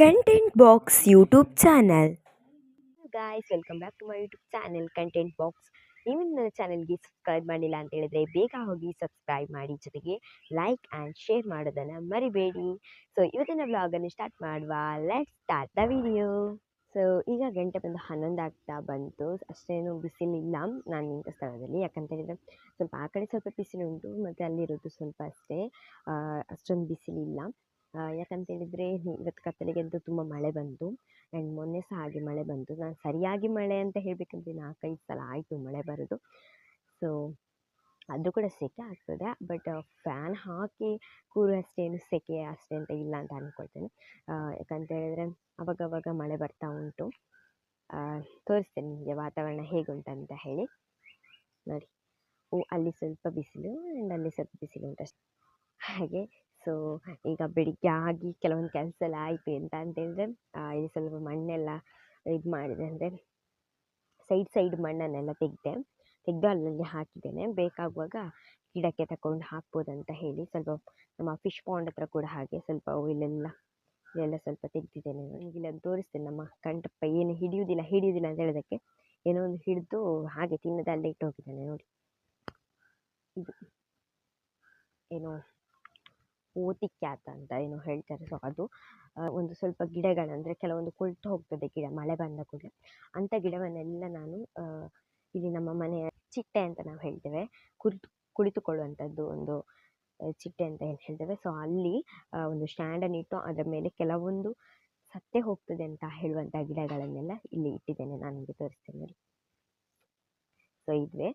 Content box YouTube channel guys welcome back to my YouTube channel content box ನೀವು ನನ್ನ ಚಾನಲ್ಗೆ subscribe ಮಾಡಿಲ್ಲ ಅಂತ ಹೇಳಿದ್ರೆ ಬೇಗ ಹೋಗಿ ಸಬ್ಸ್ಕ್ರೈಬ್ ಮಾಡಿ. ಜೊತೆಗೆ ಲೈಕ್ ಆ್ಯಂಡ್ ಶೇರ್ ಮಾಡೋದನ್ನು ಮರಿಬೇಡಿ. ಸೊ ಇವತ್ತಿನ ವ್ಲಾಗನ್ನು ಸ್ಟಾರ್ಟ್ ಮಾಡುವ. Let start the video so ಈಗ ಗಂಟೆ ಬಂದು ಹನ್ನೊಂದು ಆಗ್ತಾ ಬಂತು. ಅಷ್ಟೇನು ಬಿಸಿಲಿಲ್ಲ ನಾನು ನಿಂತ ಸ್ಥಳದಲ್ಲಿ. ಯಾಕಂತ ಹೇಳಿದರೆ ಸ್ವಲ್ಪ ಆ ಕಡೆ ಸ್ವಲ್ಪ ಬಿಸಿಲುಂಟು ಮತ್ತು ಅಲ್ಲಿರೋದು ಸ್ವಲ್ಪ ಅಷ್ಟೇ. ಅಷ್ಟೊಂದು ಬಿಸಿಲಿಲ್ಲ. ಆ, ಯಾಕಂತ ಹೇಳಿದ್ರೆ ಇವತ್ತು ಅಂತೂ ತುಂಬ ಮಳೆ ಬಂತು. ಆ್ಯಂಡ್ ಮೊನ್ನೆ ಸಹ ಹಾಗೆ ಮಳೆ ಬಂತು. ನಾನು ಸರಿಯಾಗಿ ಮಳೆ ಅಂತ ಹೇಳಬೇಕಂದ್ರೆ ನಾಲ್ಕೈದು ಸಲ ಆಯಿತು ಮಳೆ ಬರೋದು. ಸೊ ಅದು ಕೂಡ ಸೆಕೆ ಆಗ್ತದೆ. ಬಟ್ ಫ್ಯಾನ್ ಹಾಕಿ ಕೂರುವಷ್ಟೇನು ಸೆಕೆ ಅಷ್ಟೇ ಅಂತ ಇಲ್ಲ ಅಂತ ಅಂದ್ಕೊಳ್ತೇನೆ ಯಾಕಂತೇಳಿದರೆ ಅವಾಗವಾಗ ಮಳೆ ಬರ್ತಾ ಉಂಟು. ತೋರಿಸ್ತೇನೆ ನಿಮಗೆ ವಾತಾವರಣ ಹೇಗುಂಟಂತ ಹೇಳಿ. ನೋಡಿ. ಓ ಅಲ್ಲಿ ಸ್ವಲ್ಪ ಬಿಸಿಲು ಆ್ಯಂಡ್ ಅಲ್ಲಿ ಸ್ವಲ್ಪ ಬಿಸಿಲು ಉಂಟು ಅಷ್ಟೇ. ಹಾಗೆ ಸೊ ಈಗ ಬೆಳಿಗ್ಗೆ ಆಗಿ ಕೆಲವೊಂದು ಕೆಲಸ ಎಲ್ಲ ಆಯಿತು ಎಂತ ಅಂತ ಹೇಳಿದ್ರೆ ಆ, ಇಲ್ಲಿ ಸ್ವಲ್ಪ ಮಣ್ಣೆಲ್ಲ ಇದು ಮಾಡಿದೆ ಅಂದರೆ ಸೈಡ್ ಸೈಡ್ ಮಣ್ಣನ್ನೆಲ್ಲ ತೆಗೆದೆ ತೆಗೆದು ಅಲ್ಲಲ್ಲಿ ಹಾಕಿದ್ದೇನೆ. ಬೇಕಾಗುವಾಗ ಗಿಡಕ್ಕೆ ತಗೊಂಡು ಹಾಕ್ಬೋದಂತ ಹೇಳಿ ಸ್ವಲ್ಪ ನಮ್ಮ ಫಿಶ್ ಪಾಂಡ್ ಹತ್ರ ಕೂಡ ಹಾಗೆ ಸ್ವಲ್ಪ ಇಲ್ಲೆಲ್ಲ ಇಲ್ಲೆಲ್ಲ ಸ್ವಲ್ಪ ತೆಗೆದಿದ್ದೇನೆ. ಇಲ್ಲೊಂದು ತೋರಿಸ್ತೇನೆ ನಮ್ಮ ಕಂಠಪ್ಪ ಏನು ಹಿಡಿಯುವುದಿಲ್ಲ ಹಿಡಿಯುವುದಿಲ್ಲ ಅಂತ ಹೇಳೋದಕ್ಕೆ. ಏನೋ ಒಂದು ಹಿಡಿದು ಹಾಗೆ ತಿನ್ನದೆ ಅಲ್ಲೇ ಇಟ್ಟು ಹೋಗಿದ್ದಾನೆ ನೋಡಿ. ಇದು ಏನೋ ಓತಿಕ್ಯಾತ ಅಂತ ಏನೋ ಹೇಳ್ತಾರೆ. ಸೊ ಅದು ಒಂದು ಸ್ವಲ್ಪ ಗಿಡಗಳಂದರೆ ಕೆಲವೊಂದು ಕೊಳ್ತು ಹೋಗ್ತದೆ ಗಿಡ, ಮಳೆ ಬಂದ ಕೂಡಲೇ. ಅಂಥ ಗಿಡವನ್ನೆಲ್ಲ ನಾನು ಇಲ್ಲಿ ನಮ್ಮ ಮನೆಯ ಚಿಟ್ಟೆ ಅಂತ ನಾವು ಹೇಳ್ತೇವೆ. ಕುಳಿತು ಕುಳಿತುಕೊಳ್ಳುವಂಥದ್ದು ಒಂದು ಚಿಟ್ಟೆ ಅಂತ ಏನು ಹೇಳ್ತೇವೆ. ಸೊ ಅಲ್ಲಿ ಒಂದು ಸ್ಟ್ಯಾಂಡನ್ನು ಇಟ್ಟು ಅದರ ಮೇಲೆ ಕೆಲವೊಂದು ಸತ್ತೇ ಹೋಗ್ತದೆ ಅಂತ ಹೇಳುವಂಥ ಗಿಡಗಳನ್ನೆಲ್ಲ ಇಲ್ಲಿ ಇಟ್ಟಿದ್ದೇನೆ. ನಾನು ನಿಮಗೆ ತೋರಿಸ್ತೇನೆ ಸೊ ಇದುವೆ.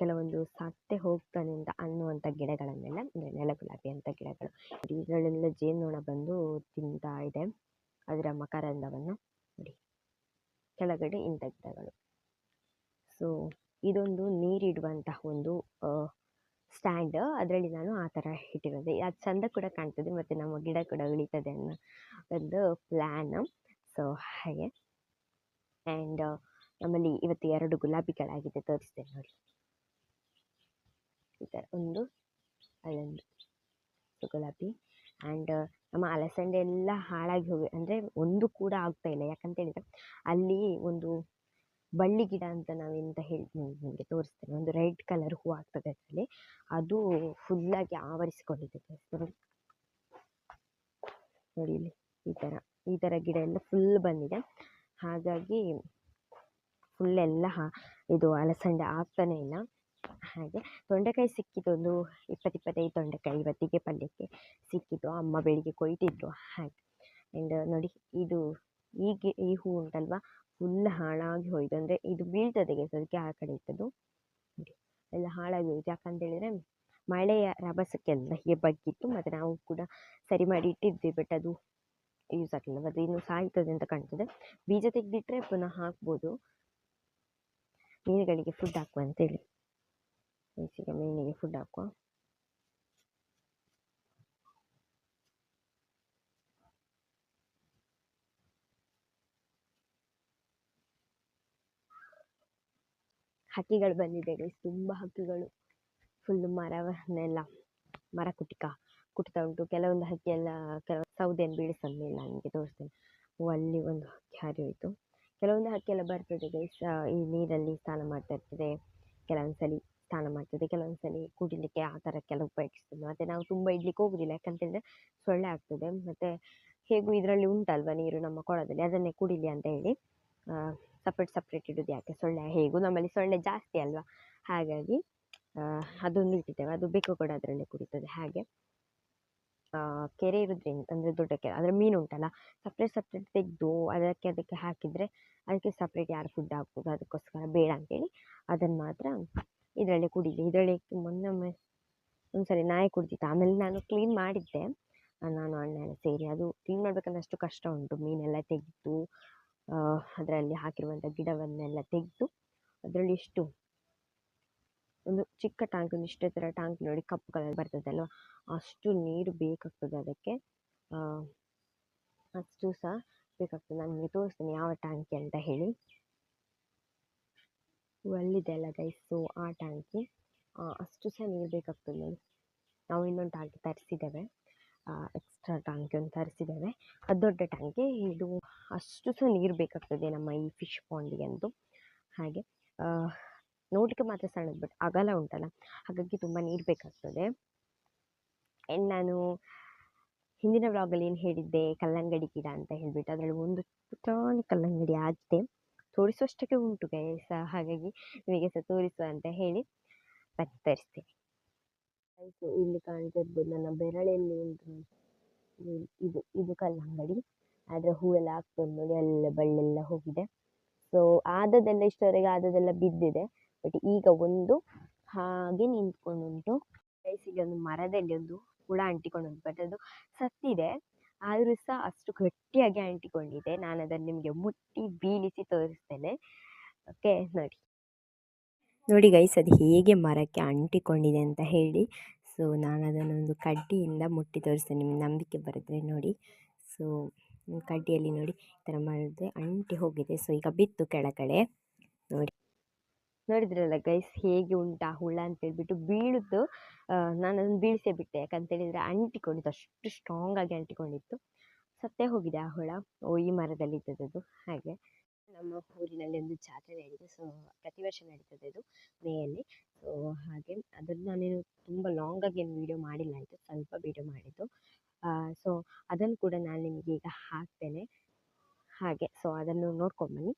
ಕೆಲವೊಂದು ಸತ್ತೇ ಹೋಗ್ತಾನೆ ಅಂತ ಅನ್ನುವಂಥ ಗಿಡಗಳನ್ನೆಲ್ಲ, ಅಂದರೆ ನೆಲಗುಲಾಬಿ ಅಂತ ಗಿಡಗಳು. ಇದರಲ್ಲೆಲ್ಲ ಜೇನುನೊಣ ಬಂದು ತಿಂತಾ ಇದೆ. ಅದರ ಮಕರಂದವನ್ನು ನೋಡಿ. ಕೆಳಗಡೆ ಇಂಥ ಗಿಡಗಳು. ಸೊ ಇದೊಂದು ನೀರಿಡುವಂತಹ ಒಂದು ಸ್ಟ್ಯಾಂಡ್ ಅದರಲ್ಲಿ ನಾನು ಆ ಥರ ಇಟ್ಟಿರೋದು. ಅದು ಚಂದ ಕೂಡ ಕಾಣ್ತದೆ, ಮತ್ತು ನಮ್ಮ ಗಿಡ ಕೂಡ ಉಳಿತದೆ ಅನ್ನೋ ಒಂದು ಪ್ಲ್ಯಾನ್ ಸೊ ಹಾಗೆ. ಆ್ಯಂಡ್ ನಮ್ಮಲ್ಲಿ ಇವತ್ತು ಎರಡು ಗುಲಾಬಿಗಳಾಗಿದೆ ತೋರಿಸ್ತೇನೆ ನೋಡಿ. ಈ ಥರ ಒಂದು ಅಲ್ಲೊಂದು ಗುಲಾಬಿ ಆ್ಯಂಡ್ ನಮ್ಮ ಅಲಸಂದೆ ಎಲ್ಲ ಹಾಳಾಗಿ ಹೋಗಿ, ಅಂದರೆ ಒಂದು ಕೂಡ ಆಗ್ತಾ ಇಲ್ಲ. ಯಾಕಂತ ಹೇಳಿದ್ರೆ ಅಲ್ಲಿ ಒಂದು ಬಳ್ಳಿ ಗಿಡ ಅಂತ ನಾವೆಂತ ಹೇಳಿ ನಿಮಗೆ ತೋರಿಸ್ತೇನೆ. ಒಂದು ರೆಡ್ ಕಲರ್ ಹೂ ಆಗ್ತದೆ ಅದರಲ್ಲಿ. ಅದು ಫುಲ್ಲಾಗಿ ಆವರಿಸಿಕೊಂಡಿದೆ ನೋಡಿ. ನೋಡಿ ಇಲ್ಲಿ ಈ ಥರ ಈ ಥರ ಗಿಡ ಎಲ್ಲ ಫುಲ್ ಬಂದಿದೆ. ಹಾಗಾಗಿ ಫುಲ್ ಎಲ್ಲ ಇದು ಅಲಸಂದೆ ಆಗ್ತಾನೆ ಇಲ್ಲ. ಹಾಗೆ ತೊಂಡೆಕಾಯಿ ಸಿಕ್ಕಿದ್ದೊಂದು ಇಪ್ಪತ್ತು ಇಪ್ಪತ್ತೈದು ತೊಂಡೆಕಾಯಿ ಇವತ್ತಿಗೆ ಪಲ್ಯಕ್ಕೆ ಸಿಕ್ಕಿದ್ದು, ಅಮ್ಮ ಬೆಳಿಗ್ಗೆ ಕೊಯ್ತಿದ್ರು ಹಾಗೆ. ಆ್ಯಂಡ್ ನೋಡಿ ಇದು ಈಗ ಈ ಹೂ ಉಂಟಲ್ವಾ ಫುಲ್ ಹಾಳಾಗಿ ಹೋಯ್ತು. ಅಂದರೆ ಇದು ಬೀಳ್ತದೆ ಅದಕ್ಕೆ ಆ ಕಡೆ ಇದ್ದದ್ದು. ಎಲ್ಲ ಹಾಳಾಗಿ ಹೋಯ್ತು. ಯಾಕಂತ ಹೇಳಿದರೆ ಮಳೆಯ ರಭಸಕ್ಕೆಲ್ಲ ಹೀಗೆ ಬಗ್ಗಿತ್ತು. ಮತ್ತು ನಾವು ಕೂಡ ಸರಿ ಮಾಡಿ ಇಟ್ಟಿದ್ವಿ ಬಟ್ ಅದು ಯೂಸ್ ಆಗಲಿಲ್ಲ. ಅದು ಇನ್ನು ಸಾಯ್ತದೆ ಅಂತ ಕಾಣ್ತದೆ. ಬೀಜ ತೆಗೆದಿಟ್ರೆ ಪುನಃ ಹಾಕ್ಬೋದು. ಮೀನುಗಳಿಗೆ ಫುಡ್ ಹಾಕುವ ಅಂತೇಳಿ ಈಗ ಮೀನಿಗೆ ಫುಡ್ ಹಾಕುವ. ಹಕ್ಕಿಗಳು ಬಂದಿದೆ ಗೈಸ್ ತುಂಬ ಹಕ್ಕಿಗಳು. ಫುಲ್ ಮರವನ್ನೆಲ್ಲ, ಮರ ಕುಟಿಕ ಕುಟ್ತಾ ಉಂಟು. ಕೆಲವೊಂದು ಹಕ್ಕಿ ಎಲ್ಲ ಕೆಲವು ಸೌದೆಯನ್ನು ಬೀಳಿಸಲಿಲ್ಲ ನಿಮಗೆ ತೋರಿಸ್ತೇನೆ. ಅಲ್ಲಿ ಒಂದು ಹಕ್ಕಿ ಹಾರಿ ಹೋಯಿತು. ಕೆಲವೊಂದು ಹಕ್ಕಿ ಎಲ್ಲ ಬರ್ತದೆ ಗೈಸ್ ಈ ನೀರಲ್ಲಿ ಸ್ನಾನ ಮಾಡ್ತಾ ಇರ್ತದೆ. ಕೆಲವೊಂದು ಸಲ ಸ್ನಾನ ಮಾಡ್ತದೆ ಕೆಲವೊಂದು ಸಲ ಕುಡಿಲಿಕ್ಕೆ ಆ ಥರಕ್ಕೆಲ್ಲ ಉಪಯೋಗಿಸ್ತದೆ ಮತ್ತು ನಾವು ತುಂಬ ಇಡ್ಲಿಕ್ಕೆ ಹೋಗುದಿಲ್ಲ. ಯಾಕಂತೇಳಿದ್ರೆ ಸೊಳ್ಳೆ ಆಗ್ತದೆ. ಮತ್ತು ಹೇಗೂ ಇದರಲ್ಲಿ ಉಂಟಲ್ವ ನೀರು ನಮ್ಮ ಕೊಳದಲ್ಲಿ? ಅದನ್ನೇ ಕುಡಿಲಿ ಅಂತ ಹೇಳಿ ಸಪ್ರೇಟ್ ಸಪ್ರೇಟ್ ಇಡೋದು ಯಾಕೆ? ಸೊಳ್ಳೆ ಹೇಗೂ ನಮ್ಮಲ್ಲಿ ಸೊಳ್ಳೆ ಜಾಸ್ತಿ ಅಲ್ವಾ? ಹಾಗಾಗಿ ಅದೊಂದು ಇಟ್ಟಿದ್ದೇವೆ. ಅದು ಬೇಕು ಕೂಡ ಅದರಲ್ಲೇ ಕುಡಿತದೆ. ಹಾಗೆ. ಕೆರೆ ಇರೋದ್ರಿಂದ ಅಂದರೆ ದೊಡ್ಡ ಕೆರೆ, ಅಂದರೆ ಮೀನು ಉಂಟಲ್ಲ ಸಪ್ರೇಟ್ ಸಪ್ರೇಟ್ ತೆಗೆದು ಅದಕ್ಕೆ ಅದಕ್ಕೆ ಹಾಕಿದರೆ ಅದಕ್ಕೆ ಸಪ್ರೇಟ್ ಯಾರು ಫುಡ್ ಹಾಕ್ಬೋದು, ಅದಕ್ಕೋಸ್ಕರ ಬೇಡ ಅಂತೇಳಿ ಅದನ್ನು ಮಾತ್ರ ಇದರಲ್ಲಿ ಕುಡಿಲಿ. ಇದರಲ್ಲಿ ಮೊನ್ನೆ ಒಂದು ಒಂದ್ಸರಿ ನಾಯಿ ಕುಡಿದಿತ್ತು. ಆಮೇಲೆ ನಾನು ಕ್ಲೀನ್ ಮಾಡಿದ್ದೆ. ನಾನು ಅಣ್ಣ ಸೇರಿ, ಅದು ಕ್ಲೀನ್ ಮಾಡ್ಬೇಕಂದ್ರೆ ಅಷ್ಟು ಕಷ್ಟ ಉಂಟು. ಮೀನೆಲ್ಲ ತೆಗೆದು ಅದರಲ್ಲಿ ಹಾಕಿರುವಂಥ ಗಿಡವನ್ನೆಲ್ಲ ತೆಗೆದು, ಅದರಲ್ಲಿ ಎಷ್ಟು ಒಂದು ಚಿಕ್ಕ ಟ್ಯಾಂಕ್, ಒಂದು ಇಷ್ಟೇ ಥರ ಟ್ಯಾಂಕ್ ನೋಡಿ ಕಪ್ಪು ಕಲರ್ ಬರ್ತದಲ್ವ ಅಷ್ಟು ನೀರು ಬೇಕಾಗ್ತದೆ ಅದಕ್ಕೆ. ಅಷ್ಟು ಸಹ ಬೇಕಾಗ್ತದೆ. ನಾನು ನಿಮಗೆ ತೋರಿಸ್ತೇನೆ ಯಾವ ಟ್ಯಾಂಕಿ ಅಂತ ಹೇಳಿ. ಒಳ್ಳಿದೆ ಅಲ್ಲ ಗೈಸು ಆ ಟ್ಯಾಂಕಿ. ಅಷ್ಟು ಸಹ ನೀರು ಬೇಕಾಗ್ತದೆ ನೋಡಿ. ನಾವು ಇನ್ನೊಂದು ಟ್ಯಾಂಕಿ ತರಿಸಿದ್ದೇವೆ. ಎಕ್ಸ್ಟ್ರಾ ಟ್ಯಾಂಕಿ ಒಂದು ತರಿಸಿದ್ದೇವೆ. ಅದು ದೊಡ್ಡ ಟ್ಯಾಂಕಿ. ಇದು ಅಷ್ಟು ಸಹ ನೀರು ಬೇಕಾಗ್ತದೆ ನಮ್ಮ ಈ ಫಿಶ್ ಪಾಂಡಿಗೆ ಅಂತೂ ಹಾಗೆ ನೋಡಲಿಕ್ಕೆ ಮಾತ್ರ ಸಣ್ಣದು ಬಟ್ ಅಗಲ ಉಂಟಲ್ಲ. ಹಾಗಾಗಿ ತುಂಬ ನೀರು ಬೇಕಾಗ್ತದೆ. ನಾನು ಹಿಂದಿನ ವ್ಲಾಗಲ್ಲಿ ಏನು ಹೇಳಿದ್ದೆ? ಕಲ್ಲಂಗಡಿ ಗಿಡ ಅಂತ ಹೇಳಿಬಿಟ್ಟು ಅದರಲ್ಲಿ ಒಂದು ಪುಟಾಣಿ ಕಲ್ಲಂಗಡಿ ಆಗಿದೆ. ತೋರಿಸುವಷ್ಟಕ್ಕೆ ಉಂಟು ಗೈಸ ಹಾಗಾಗಿ ನಿಮಗೆ ಸಹ ತೋರಿಸುವ ಅಂತ ಹೇಳಿ ಬನ್ನಿ ತರಿಸ್ತೇನೆ ಇಲ್ಲಿ ಕಾಣ್ತಿರ್ಬೋದು ನನ್ನ ಬೆರಳಲ್ಲಿ ಉಂಟು. ಇದು- ಇದು ಇದು ಕಲ್ಲಂಗಡಿ. ಆದರೆ ಹೂವೆಲ್ಲ ಆಗ್ತದೆ ನೋಡಿ ಎಲ್ಲ ಬಳ್ಳೆಲ್ಲ ಹೋಗಿದೆ. ಸೊ ಆದದೆಲ್ಲ ಇಷ್ಟರವರೆಗೆ ಆದದೆಲ್ಲ ಬಿದ್ದಿದೆ. ಬಟ್ ಈಗ ಒಂದು ಹಾಗೆ ನಿಂತ್ಕೊಂಡುಂಟು. ಗೈಸಿಗೆ ಒಂದು ಮರದಲ್ಲಿ ಒಂದು ಹುಳ ಅಂಟಿಕೊಂಡು ಉಂಟು ಬಟ್ ಅದು ಸತ್ತಿದೆ. ಆದರೂ ಸಹ ಅಷ್ಟು ಗಟ್ಟಿಯಾಗಿ ಅಂಟಿಕೊಂಡಿದೆ. ನಾನು ಅದನ್ನು ನಿಮಗೆ ಮುಟ್ಟಿ ಬೀಳಿಸಿ ತೋರಿಸ್ತೇನೆ. ಓಕೆ ನೋಡಿ. ನೋಡಿ ಗೈಸ್ ಅದು ಹೇಗೆ ಮರಕ್ಕೆ ಅಂಟಿಕೊಂಡಿದೆ ಅಂತ ಹೇಳಿ. ಸೊ ನಾನು ಅದನ್ನೊಂದು ಕಡ್ಡಿಯಿಂದ ಮುಟ್ಟಿ ತೋರಿಸ್ತೇನೆ. ನಿಮಗೆ ನಂಬಿಕೆ ಬರೆದ್ರೆ ನೋಡಿ. ಸೊ ಕಡ್ಡಿಯಲ್ಲಿ ನೋಡಿ ಈ ಥರ ಮಾಡಿದ್ರೆ ಅಂಟಿ ಹೋಗಿದೆ. ಸೊ ಈಗ ಬಿತ್ತು ಕೆಳಗಡೆ. ನೋಡಿ. ನೋಡಿದ್ರಲ್ಲ ಗೈಸ್ ಹೇಗೆ ಉಂಟಾ ಹುಳ ಅಂತ ಹೇಳ್ಬಿಟ್ಟು ಬೀಳುತ್ತು ನಾನು ಅದನ್ನು ಬೀಳಿಸೇ ಬಿಟ್ಟೆ. ಯಾಕಂತೇಳಿದರೆ ಅಂಟಿಕೊಂಡಿತ್ತು ಅಷ್ಟು ಸ್ಟ್ರಾಂಗ್ ಆಗಿ ಅಂಟಿಕೊಂಡಿತ್ತು ಸತ್ತೇ ಹೋಗಿದೆ ಆ ಹುಳ. ಓ, ಈ ಮರದಲ್ಲಿ ಇದ್ದದ್ದು. ಹಾಗೆ. ನಮ್ಮ ಊರಿನಲ್ಲಿ ಒಂದು ಜಾತ್ರೆ ನಡೀತು. ಸೊ ಪ್ರತಿ ವರ್ಷ ನಡೀತದೆ ಅದು ಮೇಯಲ್ಲಿ. ಸೊ ಹಾಗೆ. ಅದನ್ನು ನಾನೇನು ತುಂಬ ಲಾಂಗಾಗಿ ಏನು ಮಾಡಿಲ್ಲ ಆಯಿತು ಸ್ವಲ್ಪ ವೀಡಿಯೋ ಮಾಡಿದ್ದು ಸೊ ಅದನ್ನು ಕೂಡ ನಾನು ನಿಮಗೆ ಈಗ ಹಾಕ್ತೇನೆ ಹಾಗೆ. ಸೊ ಅದನ್ನು ನೋಡ್ಕೊಂಬನ್ನಿ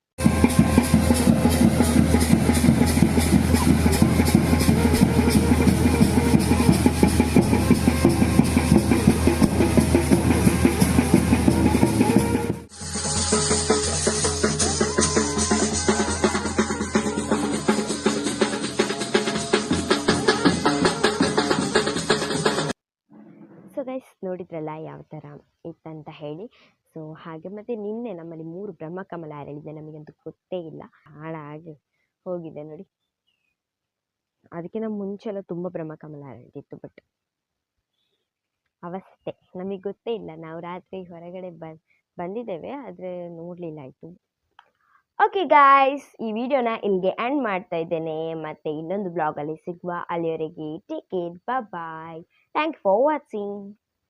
ಸೊ ಗೈಸ್ ನೋಡಿದ್ರಲ್ಲ ಯಾವ ಥರ ಇತ್ತಂತ ಹೇಳಿ. ಸೊ ಹಾಗೆ ಮತ್ತೆ ನಿನ್ನೆ ನಮ್ಮಲ್ಲಿ ಮೂರು ಬ್ರಹ್ಮಕಮಲ ಅರಳಿದೆ, ನಮಗಂತೂ ಗೊತ್ತೇ ಇಲ್ಲ. ಹಾಳಾಗಿ ಹೋಗಿದೆ ನೋಡಿ. ಅದಕ್ಕಿಂತ ಮುಂಚೆ ಎಲ್ಲ ತುಂಬ ಬ್ರಹ್ಮಕಮಲ ಅರಳಿತ್ತು ಬಟ್ ಅವಸ್ಥೆ. ನಮಗೆ ಗೊತ್ತೇ ಇಲ್ಲ. ನಾವು ರಾತ್ರಿ ಹೊರಗಡೆ ಬ, ಬಂದಿದ್ದೇವೆ, ಆದರೆ ನೋಡಲಿಲ್ಲ ಆಯಿತು. ಓಕೆ ಗಾಯ್ಸ್ ಈ ವಿಡಿಯೋನ ಇಲ್ಲಿಗೆ ಎಂಡ್ ಮಾಡ್ತಾ ಇದ್ದೇನೆ. ಮತ್ತೆ ಇನ್ನೊಂದು ಬ್ಲಾಗಲ್ಲಿ ಸಿಗುವ ಅಲ್ಲಿಯವರೆಗೆ take care bye thank for watching